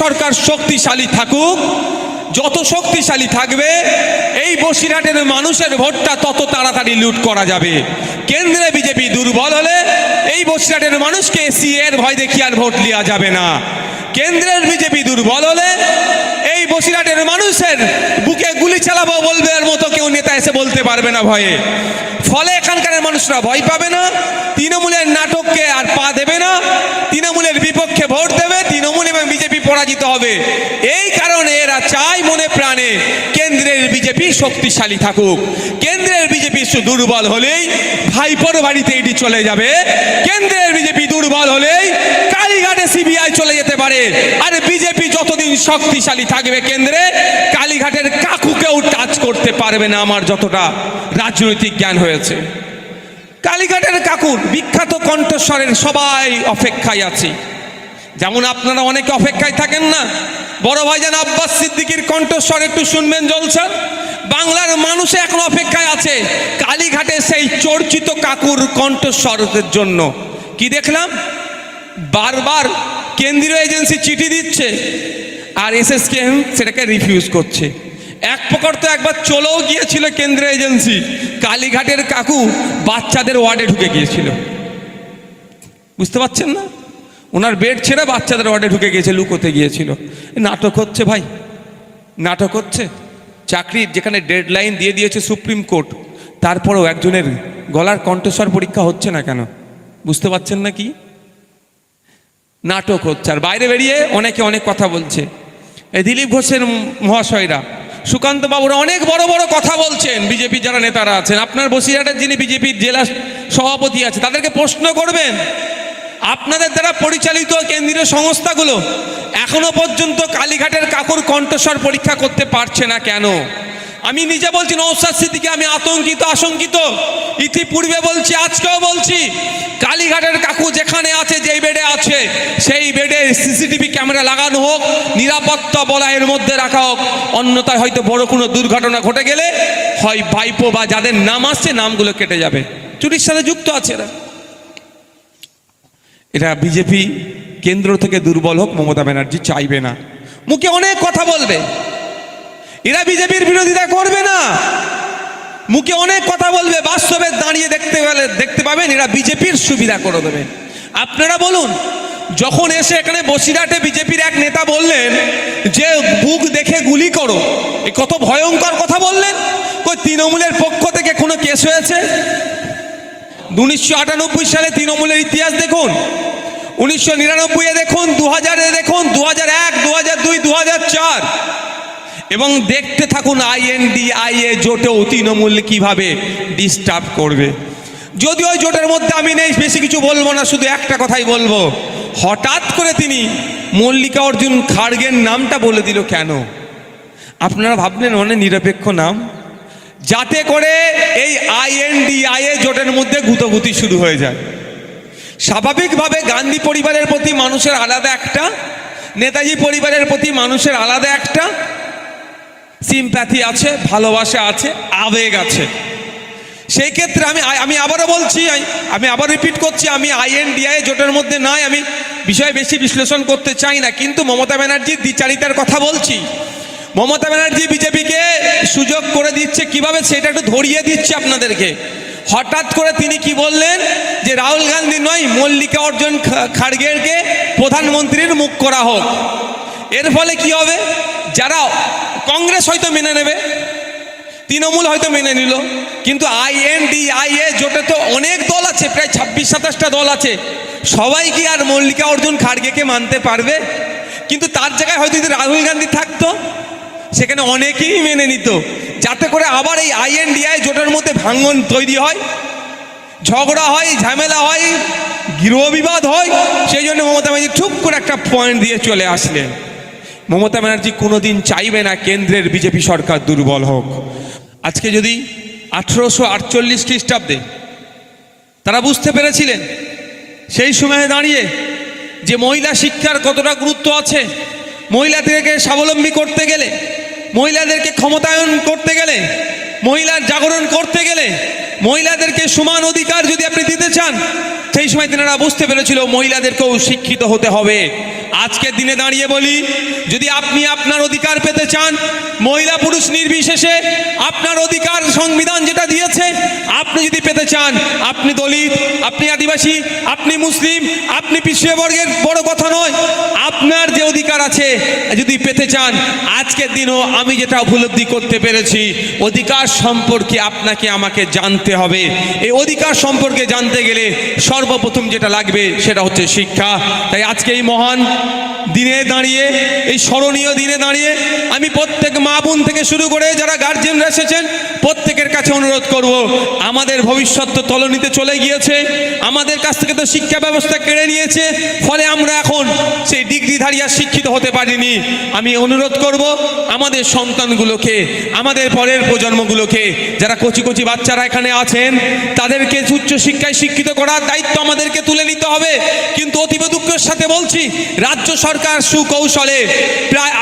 সরকার শক্তিশালী থাকুক, যত শক্তিশালী থাকবে, এই বসিরহাটের মানুষের ভোটটা তত তাড়াতাড়ি লুট করা যাবে। কেন্দ্রে বিজেপি দুর্বল হলে এই বসিরহাটের মানুষকে সিএর ভয় দেখি আর ভোট নেওয়া যাবে না। কেন্দ্রের বিজেপি দুর্বল হলে এই বসিরহাটের মানুষের বুকে গুলি চালাবো বলবে এর মতো কেউ নেতা এসে বলতে পারবে না ভয়ে। ফলে এখানকার মানুষরা ভয় পাবে না, তৃণমূলের নাটককে আর পা দেবে না তৃণমূলের বিপক্ষে ভোট দেবে তৃণমূল এবং বিজেপি পরাজিত হবে। এই কারণে এরা চায় মনে প্রাণে কেন্দ্রের বিজেপি শক্তিশালী থাকুক। কেন্দ্রের বিজেপি দুর্বল হলেই ভাইপোর বাড়িতে এটি চলে যাবে। কেন্দ্রের বিজেপি দুর্বল হলেই কালীঘাটে সিবিআই চলে যেতে পারে। আর বিজেপি যতদিন শক্তিশালী থাকবে কেন্দ্রে, কালীঘাটের কাকুকেও টাচ করতে পারবে না আমার যতটা রাজনৈতিক জ্ঞান হয়েছে। কালীঘাটের কাকুর বিখ্যাত কণ্ঠস্বরের সবাই অপেক্ষায় আছি। যেমন আপনারা অনেকে অপেক্ষায় থাকেন না। বড় ভাইজান আব্বাস সিদ্দিকির কণ্ঠস্বর একটু শুনবেন জলসা বাংলার মানুষ এখন অপেক্ষায় আছে কালীঘাটে সেই চর্চিত কাকুর কণ্ঠস্বরের জন্য। কি দেখলাম? বারবার কেন্দ্রীয় এজেন্সি চিঠি দিচ্ছে আর এস এস এসএসকে সেটাকে রিফিউজ করছে। এক প্রকার তো একবার চলেও গিয়েছিল কেন্দ্রীয় এজেন্সি। কালীঘাটের কাকু বাচ্চাদের ওয়ার্ডে ঢুকে গিয়েছিল। বুঝতে পারছেন না? ওনার বেড ছেড়ে বাচ্চাদের ওয়ার্ডে ঢুকে গিয়েছে, লুকোতে গিয়েছিল। নাটক হচ্ছে ভাই, নাটক হচ্ছে। চাকরির যেখানে ডেডলাইন দিয়ে দিয়েছে সুপ্রিম কোর্ট, তারপরেও একজনের গলার কণ্ঠস্বর পরীক্ষা হচ্ছে না কেন? বুঝতে পারছেন না কি নাটক হচ্ছে। আর বাইরে বেরিয়ে অনেকে অনেক কথা বলছে। এই দিলীপ ঘোষের মহাশয়রা, সুকান্ত বাবুরা অনেক বড় বড় কথা বলছেন। বিজেপির যারা নেতারা আছেন, আপনার বসিরহাটের যিনি বিজেপির জেলা সভাপতি আছে, তাদেরকে প্রশ্ন করবেন। আপনাদের দ্বারা পরিচালিত কেন্দ্রীয় সংস্থাগুলো এখনও পর্যন্ত কালীঘাটের কাকুর কণ্ঠস্বর পরীক্ষা করতে পারছে না কেন? আমি নিজে বলছি নৌসাদ সিদ্দিকে, আমি আতঙ্কিত, আশঙ্কিত। ইতিপূর্বে বলছি, আজকেও বলছি, কালীঘাটের কাকু যেখানে আছে, যেই বেডে আছে, সেই বেডে সিসিটিভি ক্যামেরা লাগানো হোক, নিরাপত্তা বলয়ের মধ্যে রাখা হোক, অন্যথায় হয়তো বড় কোনো দুর্ঘটনা ঘটে গেলে হয় ভাইপো বা যাদের নাম আসছে, নামগুলো কেটে যাবে। চুরির সাথে যুক্ত আছে এরা। এটা বিজেপি কেন্দ্র থেকে দুর্বল হোক মমতা ব্যানার্জি চাইবে না। মুখে অনেক কথা বলবে। এরা বিজেপির বিরোধিতা করবে না। মুখে অনেক কথা বলবে, বাস্তবে দাঁড়িয়ে দেখতে গেলে দেখতে পাবেন এরা বিজেপির সুবিধা করে দেবে। আপনারা বলুন, যখন এসে এখানে বসিরহাটে বিজেপির এক নেতা বললেন যে, বুক দেখে গুলি করো। এ কত ভয়ঙ্কর কথা বললেন। কই, তৃণমূলের পক্ষ থেকে কোনো কেস হয়েছে? উনিশশো আটানব্বই সালে তৃণমূলের ইতিহাস দেখুন। উনিশশো নিরানব্বইয়ে দেখুন দু হাজারে দেখুন দু হাজার এক দু হাজার দুই দু হাজার চার। এবং দেখতে থাকুন, আইএনডিআইএ জোটেও তৃণমূল কীভাবে ডিস্টার্ব করবে। যদি ওই জোটের মধ্যে আমি নেই, বেশি কিছু বলব না, শুধু একটা কথাই বলব। হঠাৎ করে তিনি মল্লিকা অর্জুন খাড়গের নামটা বলে দিল কেন? আপনারা ভাবলেন অনেক নিরপেক্ষ নাম? যাতে করে এই আইএনডিআইএ মধ্যে গুতগুতি শুরু হয়ে যায়। স্বাভাবিকভাবে গান্ধী পরিবারের প্রতি মানুষের আলাদা একটা, নেতাজি পরিবারের প্রতি মানুষের আলাদা একটা, সিম্প্যাথি আছে, ভালোবাসা আছে, আবেগ আছে। সেই ক্ষেত্রে আমি আমি আবারও বলছি আমি আবার রিপিট করছি, আমি আইএনডিআই জোটের মধ্যে নাই, আমি বিষয় বেশি বিশ্লেষণ করতে চাই না, কিন্তু মমতা ব্যানার্জির দ্বিচারিতার কথা বলছি। মমতা ব্যানার্জি বিজেপিকে সুযোগ করে দিচ্ছে, কীভাবে সেটা একটু ধরিয়ে দিচ্ছে আপনাদেরকে। হঠাৎ করে তিনি কি বললেন? যে রাহুল গান্ধী নয়, মল্লিকা অর্জুন খাড়গেরকে প্রধানমন্ত্রীর মুখ করা হোক। এর ফলে কি হবে? যারা কংগ্রেস হয়তো মেনে নেবে, তৃণমূল হয়তো মেনে নিল, কিন্তু আইএনডিআইএ জোটে তো অনেক দল আছে, প্রায় ছাব্বিশ, সাতাশটা দল আছে। সবাই কি আর মল্লিকা অর্জুন খাড়গেকে মানতে পারবে? কিন্তু তার জায়গায় হয়তো যদি রাহুল গান্ধী থাকতো সেখানে অনেকেই মেনে নিত। যাতে করে আবার এই আইএনডিআই জোটের মধ্যে ভাঙ্গন তৈরি হয়, ঝগড়া হয়, ঝামেলা হয়, গৃহবিবাদ হয়, সেই জন্য মমতা ব্যানার্জি ঠুক করে একটা পয়েন্ট দিয়ে চলে আসলেন। মমতা ব্যানার্জি কোনোদিন চাইবে না কেন্দ্রের বিজেপি সরকার দুর্বল হোক। আজকে যদি আঠেরোশো আটচল্লিশ খ্রিস্টাব্দে তারা বুঝতে পেরেছিলেন, সেই সময়ে দাঁড়িয়ে যে মহিলা শিক্ষার কতটা গুরুত্ব আছে, মহিলাদেরকে স্বাবলম্বী করতে গেলে মহিলাদেরকে ক্ষমতায়ন করতে গেলে মহিলার জাগরণ করতে গেলে, মহিলাদেরকে সমান অধিকার যদি আপনি দিতে চান, সেই সময় তেনারা বুঝতে পেরেছিল মহিলাদেরকেও শিক্ষিত হতে হবে। আজকের দিনে দাঁড়িয়ে বলি, যদি আপনি আপনার অধিকার পেতে চান, মহিলা পুরুষ নির্বিশেষে আপনার অধিকার সংবিধান যেটা দিয়েছে, আপনি যদি পেতে চান, আপনি দলিত, আপনি আদিবাসী, আপনি মুসলিম, আপনি পিছিয়ে বর্গের বড় কথা নয়, আপনার যে অধিকার আছে, যদি পেতে চান, আজকের দিনও আমি যেটা উপলব্ধি করতে পেরেছি, অধিকার সম্পর্কে আপনাকে আমাকে জানতে হবে। এই অধিকার সম্পর্কে জানতে গেলে সর্বপ্রথম যেটা লাগবে সেটা হচ্ছে শিক্ষা। তাই আজকে এই মহান দিনে দাঁড়িয়ে, এই স্মরণীয় দিনে দাঁড়িয়ে আমি প্রত্যেক মা বোন থেকে শুরু করে যারা গার্জেনরা এসেছেন, প্রত্যেকের কাছে অনুরোধ করব, আমাদের ভবিষ্যৎ তো তলনিতে চলে গিয়েছে, আমাদের কাছ থেকে তো শিক্ষা ব্যবস্থা কেড়ে নিয়েছে, ফলে আমরা এখন সেই ডিগ্রিধারী আর শিক্ষিত হতে পারিনি। আমি অনুরোধ করব, আমাদের সন্তানগুলোকে, আমাদের পরের প্রজন্মগুলোকে, যারা কচি কচি বাচ্চারা এখানে আছেন, তাদেরকে উচ্চ শিক্ষায় শিক্ষিত করার দায়িত্ব আমাদেরকে তুলে নিতে হবে। কিন্তু অতীব দুঃখের সাথে বলছি, রাজ্য সরকার সুকৌশলে প্রায়